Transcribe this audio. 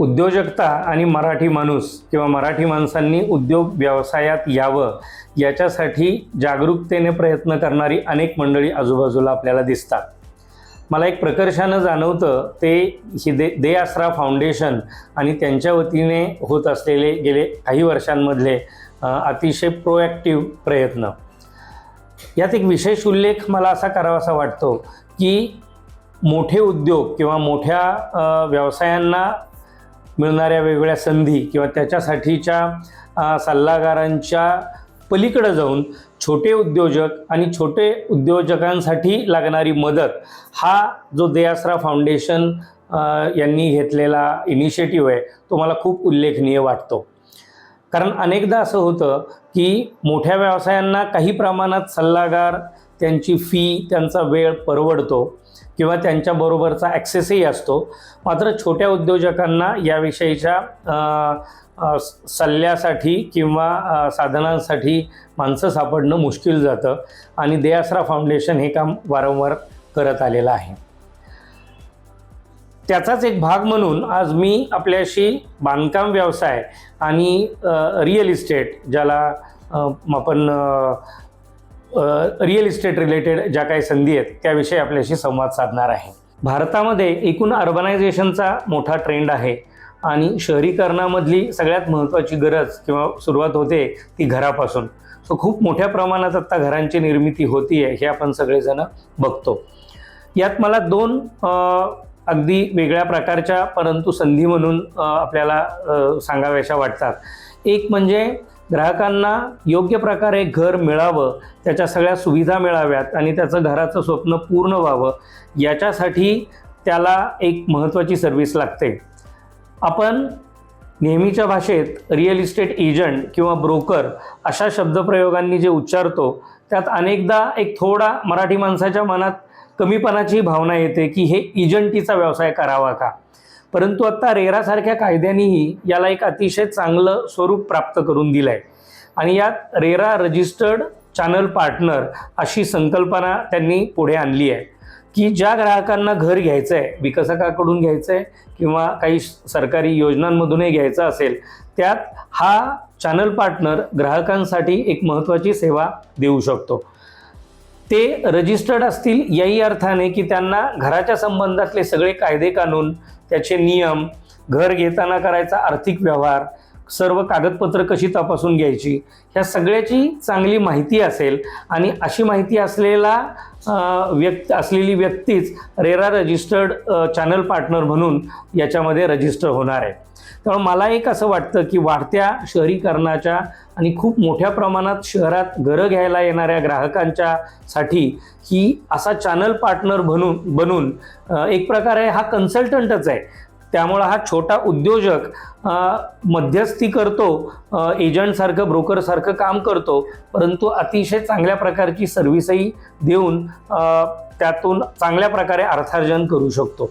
उद्योजकता आणि मराठी माणूस किंवा मराठी माणसांनी उद्योग व्यवसायात यावं याच्यासाठी जागरूकतेने प्रयत्न करणारी अनेक मंडळी आजूबाजूला आपल्याला दिसतात. मला एक प्रकर्षानं जाणवतं ते ही दे दे आसरा फाउंडेशन आणि त्यांच्या वतीने होत असलेले गेले काही वर्षांमधले अतिशय प्रोॲक्टिव्ह प्रयत्न. यात एक विशेष उल्लेख मला असा करावासा वाटतो की मोठे उद्योग किंवा मोठ्या व्यवसायांना मिळणाऱ्या वेगवेगळ्या संधी किंवा त्याच्यासाठीच्या सल्लागारांच्या पलीकडे जाऊन छोटे उद्योजक आणि छोटे उद्योजकांसाठी लागणारी मदत हा जो देआसरा फाउंडेशन यांनी घेतलेला इनिशिएटिव्ह आहे तो मला खूप उल्लेखनीय वाटतो. कारण अनेकदा असं होतं की मोठ्या व्यवसायांना काही प्रमाणात सल्लागार त्यांची फी त्यांचा वेळ परवडतो किंवा त्यांच्याबरोबरचा ॲक्सेसही असतो. मात्र छोट्या उद्योजकांना याविषयीच्या सल्ल्यासाठी किंवा साधनांसाठी माणसं सापडणं मुश्किल जातं आणि देआसरा फाउंडेशन हे काम वारंवार करत आलेलं आहे. त्याचाच एक भाग म्हणून आज मी आपल्याशी बांधकाम व्यवसाय आणि रिअल इस्टेट ज्याला आपण रिअल इस्टेट रिलेटेड ज्या काही संधी आहेत त्याविषयी आपल्याशी संवाद साधणार आहे. भारतामध्ये एकूण अर्बनायझेशनचा मोठा ट्रेंड आहे आणि शहरीकरणामधली सगळ्यात महत्त्वाची गरज किंवा सुरुवात होते ती घरापासून. सो खूप मोठ्या प्रमाणात आत्ता घरांची निर्मिती होती आहे हे आपण सगळेजण बघतो. यात मला दोन अगदी वेगळ्या प्रकारच्या परंतु संधी म्हणून आपल्याला सांगाव्याशा वाटतात. एक म्हणजे ग्राहकांना योग्य प्रकारे घर मिळावं त्याच्या सगळ्या सुविधा मिळाव्यात आणि त्याचं घराचं स्वप्न पूर्ण व्हावं याच्यासाठी त्याला एक महत्त्वाची सर्व्हिस लागते. आपण नेहमीच्या भाषेत रिअल इस्टेट एजंट किंवा ब्रोकर अशा शब्दप्रयोगांनी जे उच्चारतो त्यात अनेकदा एक थोडा मराठी माणसाच्या मनात कमीपणाची भावना येते की हे एजंटीचा व्यवसाय करावा का? परंतु आत्ता रेरासारख्या कायद्यानेही याला एक अतिशय चांगलं स्वरूप प्राप्त करून दिलं आहे आणि यात रेरा रजिस्टर्ड चॅनल पार्टनर अशी संकल्पना त्यांनी पुढे आणली आहे की ज्या ग्राहकांना घर घ्यायचं आहे विकसकाकडून घ्यायचं आहे किंवा काही सरकारी योजनांमधूनही घ्यायचं असेल त्यात हा चॅनल पार्टनर ग्राहकांसाठी एक महत्त्वाची सेवा देऊ शकतो. ते रजिस्टर्ड असतील याही अर्थाने की त्यांना घराच्या संबंधातले सगळे कायदे कानून त्याचे नियम घर घेताना करायचा आर्थिक व्यवहार सर्व कागदपत्र कशी तपासून घ्यायची ह्या सगळ्याची चांगली माहिती असेल आणि अशी माहिती असलेला व्यक्ती असलेली व्यक्तीच रेरा रजिस्टर्ड चॅनल पार्टनर म्हणून याच्यामध्ये रजिस्टर होणार आहे. त्यामुळे मला एक असं वाटतं की वाढत्या शहरीकरणाच्या आणि खूप मोठ्या प्रमाणात शहरात घरं घ्यायला येणाऱ्या ग्राहकांच्या साठी ही असा चॅनल पार्टनर बनून बनून एक प्रकारे हा कन्सल्टंटच आहे. त्यामुळं हा छोटा उद्योजक मध्यस्थी करतो एजंटसारखं ब्रोकरसारखं काम करतो. परंतु अतिशय चांगल्या प्रकारची सर्व्हिसही देऊन त्यातून चांगल्या प्रकारे अर्थार्जन करू शकतो.